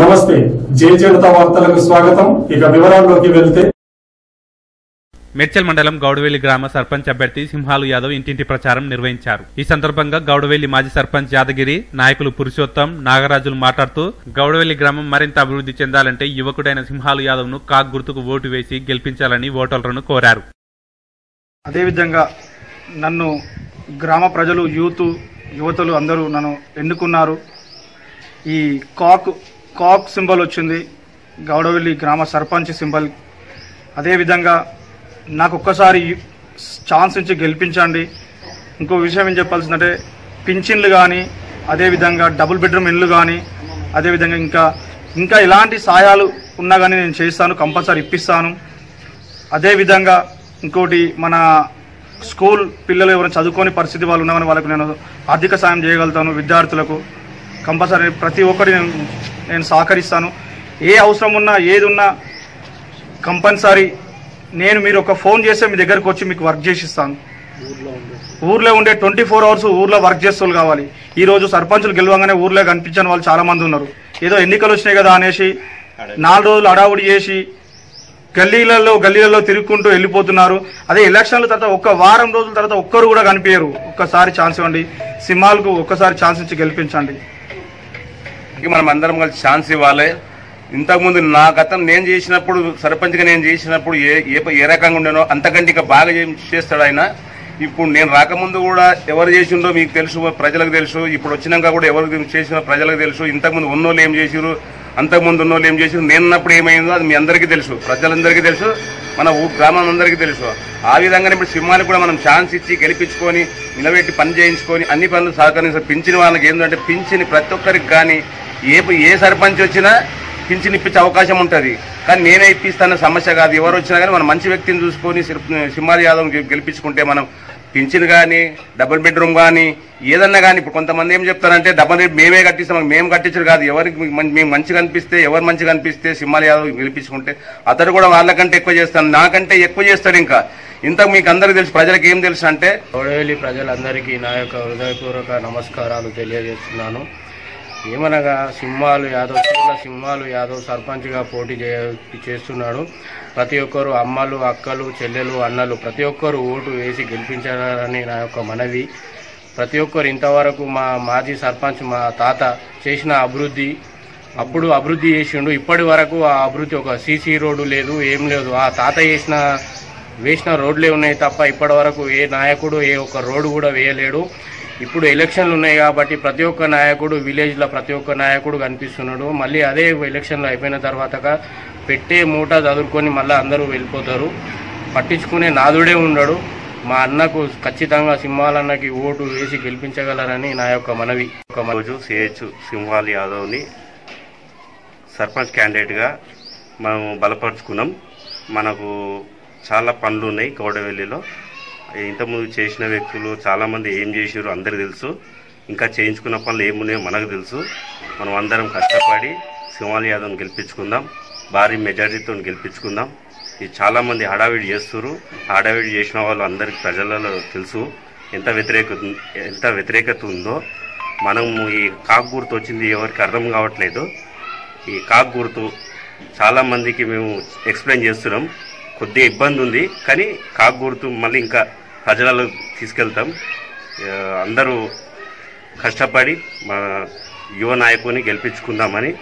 నమస్తే. జే జనతా వార్తలకు స్వాగతం. ఇక వివరాల్లోకి వెళ్తే మేడ్చల్ మండలం గౌడవేలి గ్రామ సర్పంచ్ అభ్యర్థి సింహాలు యాదవ్ ఇంటింటి ప్రచారం నిర్వహించారు. ఈ సందర్భంగా గౌడవేలి మాజీ సర్పంచ్ యాదగిరి నాయకులు పురుషోత్తం నాగరాజులు మాట్లాడుతూ గౌడవేలి గ్రామం మరింత అభివృద్ధి చెందాలంటే యువకుడైన సింహాలు యాదవ్ను కాక్ గుర్తుకు ఓటు వేసి గెలిపించాలని ఓటర్లను కోరారు. అదేవిధంగా నన్ను గ్రామ ప్రజలు యూత్ యువతలు అందరూ నన్ను ఎన్నుకున్నారు. ఈ కాక్ కాక్ సింబల్ వచ్చింది గౌడవెల్లి గ్రామ సర్పంచ్ సింబల్. అదేవిధంగా నాకు ఒక్కసారి ఛాన్స్ ఇచ్చి గెలిపించండి. ఇంకో విషయం ఏం చెప్పాల్సిందంటే పింఛన్లు కానీ అదేవిధంగా డబుల్ బెడ్రూమ్ ఇల్లు కానీ అదేవిధంగా ఇంకా ఇంకా ఎలాంటి సాయాలు ఉన్నా కానీ నేను చేస్తాను కంపల్సరీ ఇప్పిస్తాను. అదేవిధంగా ఇంకోటి మన స్కూల్ పిల్లలు ఎవరైనా చదువుకోని పరిస్థితి వాళ్ళు ఉన్నామని వాళ్ళకు నేను ఆర్థిక సాయం చేయగలుగుతాను విద్యార్థులకు. కంపల్సరీ ప్రతి ఒక్కరి నేను నేను సహకరిస్తాను. ఏ అవసరం ఉన్నా ఏది ఉన్నా కంపల్సరీ నేను మీరు ఒక ఫోన్ చేస్తే మీ దగ్గరకు వచ్చి మీకు వర్క్ చేసి ఇస్తాను ఊర్లో ఉండే ట్వంటీ ఫోర్ అవర్స్ ఊర్లో వర్క్ చేస్తూ కావాలి. ఈరోజు సర్పంచులు గెలవగానే ఊర్లో కనిపించని వాళ్ళు చాలామంది ఉన్నారు. ఏదో ఎన్నికలు వచ్చినాయి కదా అనేసి నాలుగు రోజులు అడావుడి చేసి గల్లీలలో గల్లీలలో తిరుగుకుంటూ వెళ్ళిపోతున్నారు. అదే ఎలక్షన్ల తర్వాత ఒక్క వారం రోజుల తర్వాత ఒక్కరు కూడా కనిపించరు. ఒక్కసారి ఛాన్స్ ఇవ్వండి. సింహాలకు ఒక్కసారి ఛాన్స్ ఇచ్చి గెలిపించండి. ఇక మనం అందరం కలిసి ఛాన్స్ ఇవ్వాలి. ఇంతకుముందు నా గతం నేను చేసినప్పుడు సర్పంచ్గా నేను చేసినప్పుడు ఏ ఏ ఏ రకంగా ఉండేనో అంతకంటే ఇంకా బాగా చేస్తాడు ఆయన. ఇప్పుడు నేను రాకముందు కూడా ఎవరు చేసిండో మీకు తెలుసు ప్రజలకు తెలుసు. ఇప్పుడు వచ్చినాక కూడా ఎవరు చేసిన ప్రజలకు తెలుసు. ఇంతకుముందు ఉన్నోళ్ళు ఏం చేసిరు అంతకుముందు ఉన్నోళ్ళు ఏం చేసిరు నేను ఉన్నప్పుడు ఏమైందో అది మీ అందరికీ తెలుసు. ప్రజలందరికీ తెలుసు. మన గ్రామం అందరికీ తెలుసు. ఆ విధంగానే ఇప్పుడు సింహానికి కూడా మనం ఛాన్స్ ఇచ్చి గెలిపించుకొని నిలబెట్టి పని చేయించుకొని అన్ని పనులు సహకరించారు పింఛన్ వాళ్ళకి ఏంటంటే పింఛన్ ప్రతి ఒక్కరికి కానీ ఏ ఏ సర్పంచ్ వచ్చినా పింఛన్ ఇప్పించే అవకాశం ఉంటుంది. కానీ నేనే ఇప్పిస్తాన సమస్య కాదు. ఎవరు వచ్చినా కానీ మనం మంచి వ్యక్తిని చూసుకొని సింహాల యాదవ్ గెలిపించుకుంటే మనం పింఛన్ కానీ డబుల్ బెడ్రూమ్ కానీ ఏదన్నా కానీ ఇప్పుడు కొంతమంది ఏం చెప్తారంటే డబుల్ బెడ్ మేమే కట్టిస్తాం మేము కట్టించరు కాదు. ఎవరికి మేము మంచిగా అనిపిస్తే ఎవరు మంచిగా అనిపిస్తే సింహాల యాదవ్ గెలిపించుకుంటే అతడు కూడా వాళ్ళకంటే ఎక్కువ చేస్తాను నాకంటే ఎక్కువ చేస్తాడు ఇంకా. ఇంతకు మీకు అందరికీ తెలుసు ప్రజలకు ఏం తెలుసు అంటే గౌడవేలి ప్రజలందరికీ నా యొక్క హృదయపూర్వక నమస్కారాలు తెలియజేస్తున్నాను. ఏమనగా సింహాలు యాదవ్ చిన్న సింహాలు యాదవ్ సర్పంచ్గా పోటీ చేస్తున్నాడు. ప్రతి ఒక్కరు అమ్మలు అక్కలు చెల్లెలు అన్నలు ప్రతి ఒక్కరు ఓటు వేసి గెలిపించాలని నా యొక్క మనవి. ప్రతి ఒక్కరు ఇంతవరకు మా మాజీ సర్పంచ్ మా తాత చేసిన అభివృద్ధి అప్పుడు అభివృద్ధి చేసిండు. ఇప్పటి వరకు ఆ అభివృద్ధి ఒక సీసీ రోడ్డు లేదు ఏం లేదు. ఆ తాత చేసిన వేసిన రోడ్లే ఉన్నాయి తప్ప ఇప్పటి వరకు ఏ నాయకుడు ఏ ఒక్క రోడ్డు కూడా వేయలేడు. ఇప్పుడు ఎలక్షన్లు ఉన్నాయి కాబట్టి ప్రతి ఒక్క నాయకుడు విలేజ్లో ప్రతి ఒక్క నాయకుడు కనిపిస్తున్నాడు. మళ్ళీ అదే ఎలక్షన్లు అయిపోయిన తర్వాత పెట్టే మూట చదువుకొని మళ్ళీ అందరూ వెళ్ళిపోతారు. పట్టించుకునే నాదుడే ఉండడు. మా అన్నకు ఖచ్చితంగా సింహాలన్నకి ఓటు వేసి గెలిపించగలరని నా యొక్క మనవి. ఒక రోజు సిహెచ్ సింహాల్ యాదవ్ని సర్పంచ్ క్యాండిడేట్గా మనం బలపరుచుకున్నాం. మనకు చాలా పనులు ఉన్నాయి గౌడవెల్లిలో. ఇంతకుముందు చేసిన వ్యక్తులు చాలామంది ఏం చేసారు అందరికి తెలుసు. ఇంకా చేయించుకున్న పనులు ఏమున్నాయో మనకు తెలుసు. మనం అందరం కష్టపడి సింహాల్ యాదవ్ని గెలిపించుకుందాం భారీ మెజారిటీతో గెలిపించుకుందాం. ఇది చాలామంది హడావిడి చేస్తున్నారు హడావిడి చేసిన వాళ్ళు అందరికి ప్రజలలో తెలుసు. ఎంత వ్యతిరేకత ఎంత వ్యతిరేకత ఉందో మనము ఈ కాక్ గుర్తు వచ్చింది ఎవరికి అర్థం కావట్లేదు. ఈ కాక్ గుర్తు చాలామందికి మేము ఎక్స్ప్లెయిన్ చేస్తున్నాం. కొద్దిగా ఇబ్బంది ఉంది. కానీ కాక్ గుర్తు మళ్ళీ ఇంకా ప్రజలలో తీసుకెళ్తాం. అందరూ కష్టపడి మా యువ నాయకుని గెలిపించుకుందామని